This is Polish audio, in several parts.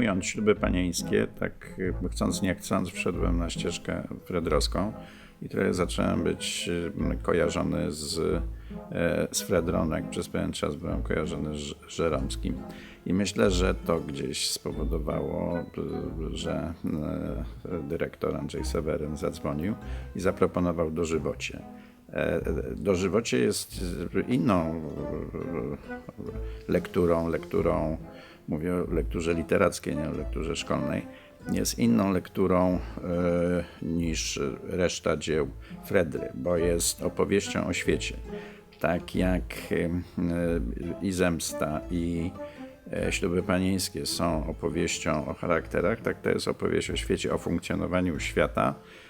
filmując śluby panieńskie, tak chcąc nie chcąc, wszedłem na ścieżkę fredrowską i trochę zacząłem być y, kojarzony z, e, z Fredrą, jak przez pewien czas byłem kojarzony z Żeromskim. I myślę, że to gdzieś spowodowało, że e, dyrektor Andrzej Seweryn zadzwonił i zaproponował dożywocie. E, Dożywocie jest inną e, lekturą, lekturą, mówię o lekturze literackiej, nie o lekturze szkolnej, jest inną lekturą e, niż reszta dzieł Fredry, bo jest opowieścią o świecie. Tak jak e, i Zemsta, i e, Śluby panieńskie są opowieścią o charakterach, tak to jest opowieść o świecie, o funkcjonowaniu świata, e,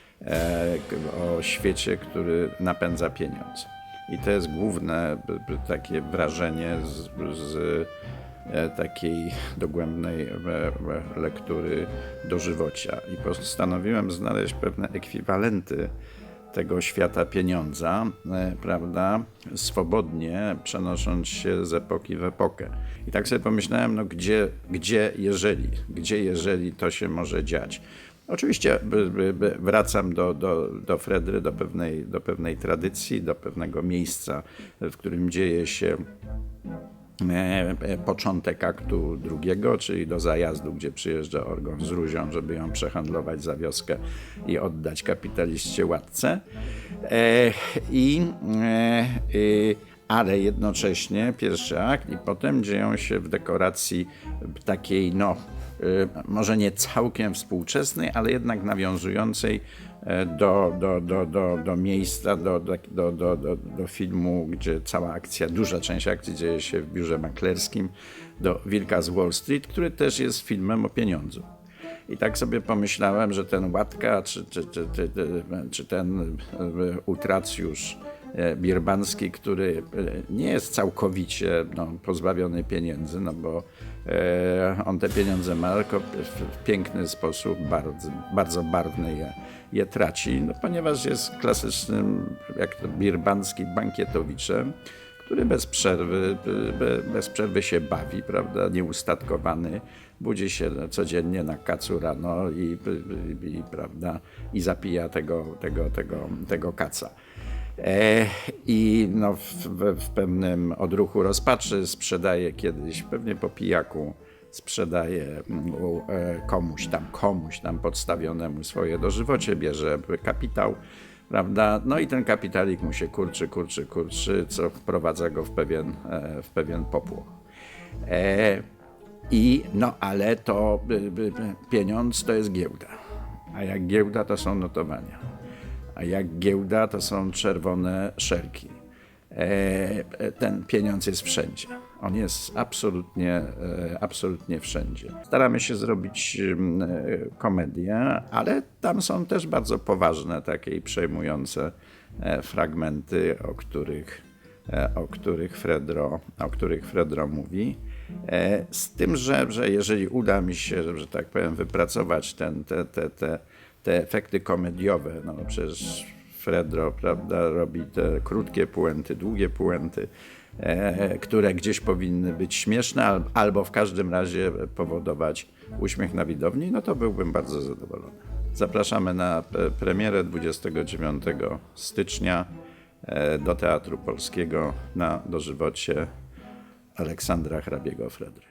o świecie, który napędza pieniądz. I to jest główne takie wrażenie z, z e, takiej dogłębnej e, e, lektury dożywocia. I postanowiłem znaleźć pewne ekwiwalenty tego świata pieniądza, e, prawda, swobodnie przenosząc się z epoki w epokę. I tak sobie pomyślałem, no gdzie, gdzie jeżeli, gdzie jeżeli to się może dziać. Oczywiście wracam do, do, do Fredry, do pewnej, do pewnej tradycji, do pewnego miejsca, w którym dzieje się e, e, początek aktu drugiego, czyli do zajazdu, gdzie przyjeżdża Orgon z Ruzią, żeby ją przehandlować za wioskę i oddać kapitaliście łatce. E, I, e, y, ale jednocześnie pierwszy akt i potem dzieją się w dekoracji takiej, no, y, może nie całkiem współczesnej, ale jednak nawiązującej e, do, do, do, do, do miejsca, do, do, do, do, do, filmu, gdzie cała akcja, duża część akcji dzieje się w biurze maklerskim, do Wilka z Wall Street, który też jest filmem o pieniądzu. I tak sobie pomyślałem, że ten Łatka, czy, czy, czy, czy, ten e, utracjusz e, birbanski, który e, nie jest całkowicie no, pozbawiony pieniędzy, no bo e, on te pieniądze ma, tylko w piękny sposób, bardzo, bardzo barwny je, je traci, no, ponieważ jest klasycznym, jak to birbanski bankietowiczem, który bez przerwy, be- bez przerwy się bawi, prawda, nieustatkowany, budzi się codziennie na kacu rano i, i, i prawda, i zapija tego, tego, tego, tego kaca. E, I no, w, w, pewnym odruchu rozpaczy sprzedaje kiedyś, pewnie po pijaku, sprzedaje mm, e, komuś tam, komuś tam podstawionemu swoje dożywocie, bierze kapitał, prawda? No i ten kapitalik mu się kurczy, kurczy, kurczy, co wprowadza go w pewien, e, w pewien popłoch. I no, ale to pieniądz to jest giełda, a jak giełda to są notowania, a jak giełda to są czerwone szelki. E, ten pieniądz jest wszędzie. On jest absolutnie, e, absolutnie wszędzie. Staramy się zrobić mm, e, komedię, ale tam są też bardzo poważne takie i przejmujące e, fragmenty, o których, e, o których, Fredro, o których Fredro mówi. E, Z tym, że, że jeżeli uda mi się, że tak powiem, wypracować ten, te, te, te, te efekty komediowe, no przecież Fredro, prawda, robi te krótkie puenty, długie puenty, e, które gdzieś powinny być śmieszne al, albo w każdym razie powodować uśmiech na widowni, no to byłbym bardzo zadowolony. Zapraszamy na premierę 29 stycznia e, do Teatru Polskiego na dożywocie Aleksandra Hrabiego Fredry.